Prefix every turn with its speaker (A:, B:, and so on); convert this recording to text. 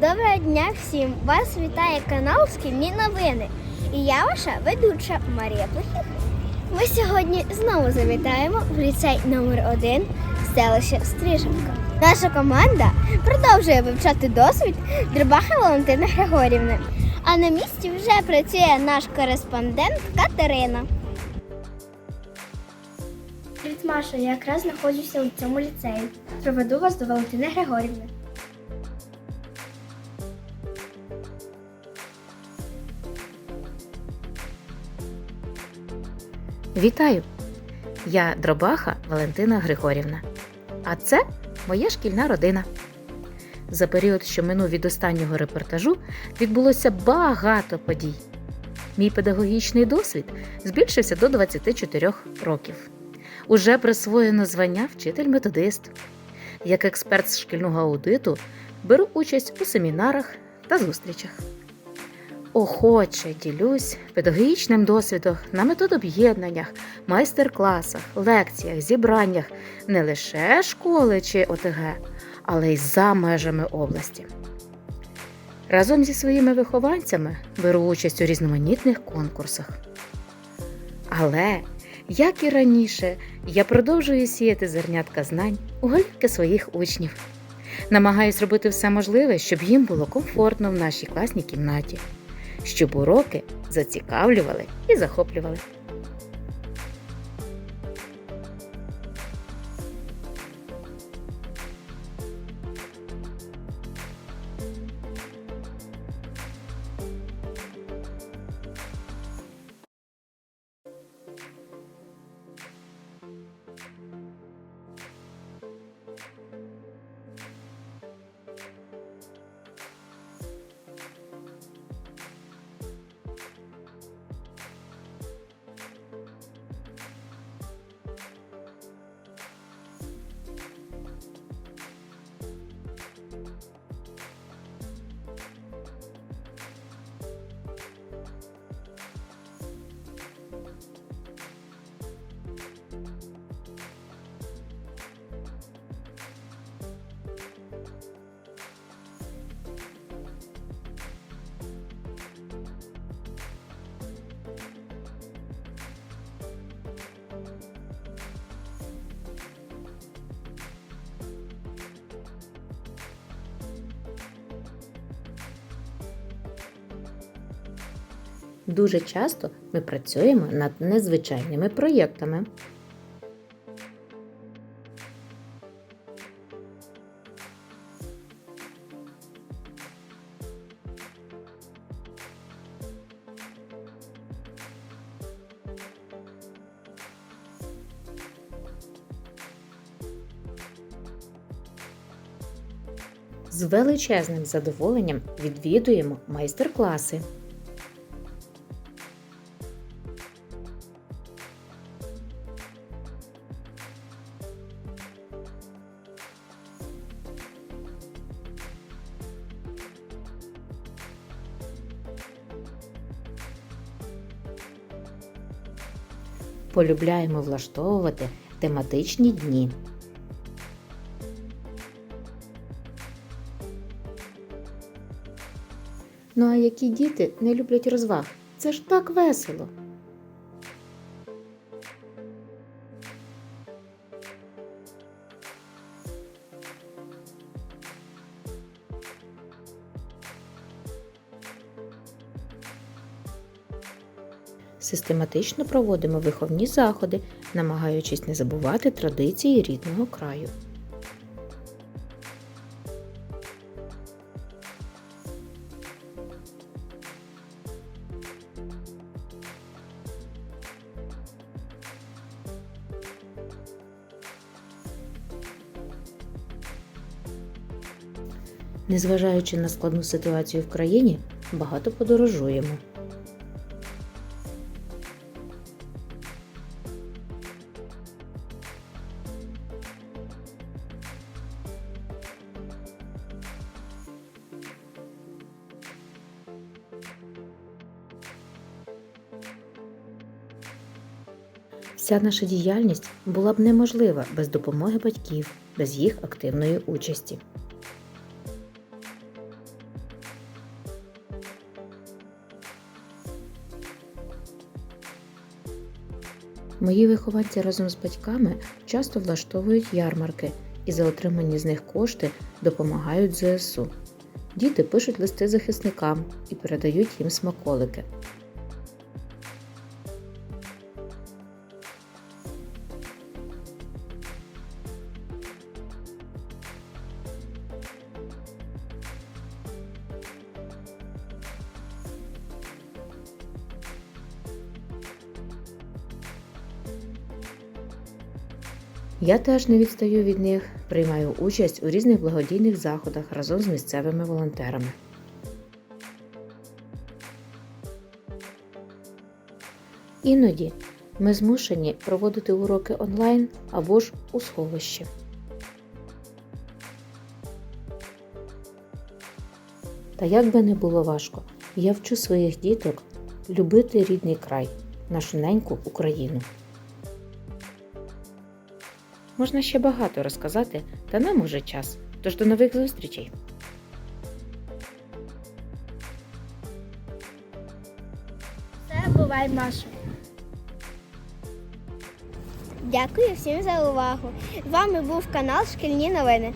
A: Доброго дня всім! Вас вітає канал Шкільні новини. І я ваша ведуча Марія Плохих. Ми сьогодні знову завітаємо в ліцей номер 1 селище Стриженка. Наша команда продовжує вивчати досвід Дрибаха Валентини Григорівни. А на місці вже працює наш кореспондент Катерина. Привіт, Маша, я якраз знаходжуся у цьому ліцеї. Проведу вас до Валентини Григорівни.
B: Вітаю! Я Дробаха Валентина Григорівна. А це моя шкільна родина. За період, що минув від останнього репортажу, відбулося багато подій. Мій педагогічний досвід збільшився до 24 років. Уже присвоєно звання вчитель-методист. Як експерт з шкільного аудиту беру участь у семінарах та зустрічах. Охоче ділюсь педагогічним досвідом на методоб'єднаннях, майстер-класах, лекціях, зібраннях не лише школи чи ОТГ, але й за межами області. Разом зі своїми вихованцями беру участь у різноманітних конкурсах. Але, як і раніше, я продовжую сіяти зернятка знань у голівки своїх учнів. Намагаюсь робити все можливе, щоб їм було комфортно в нашій класній кімнаті щоб уроки зацікавлювали і захоплювали. Дуже часто ми працюємо над незвичайними проєктами. З величезним задоволенням відвідуємо майстер-класи. Полюбляємо влаштовувати тематичні дні. Ну а які діти не люблять розваг? Це ж так весело. Систематично проводимо виховні заходи, намагаючись не забувати традиції рідного краю. Незважаючи на складну ситуацію в країні, багато подорожуємо. Ця наша діяльність була б неможлива без допомоги батьків, без їх активної участі. Мої вихованці разом з батьками часто влаштовують ярмарки і за отримані з них кошти допомагають ЗСУ. Діти пишуть листи захисникам і передають їм смаколики. Я теж не відстаю від них, приймаю участь у різних благодійних заходах разом з місцевими волонтерами. Іноді ми змушені проводити уроки онлайн або ж у сховищі. Та як би не було важко, я вчу своїх діток любити рідний край, нашу неньку Україну. Можна ще багато розказати, та нам уже час. Тож до нових зустрічей!
A: Це бувай Маша. Дякую всім за увагу. З вами був канал Шкільні новини.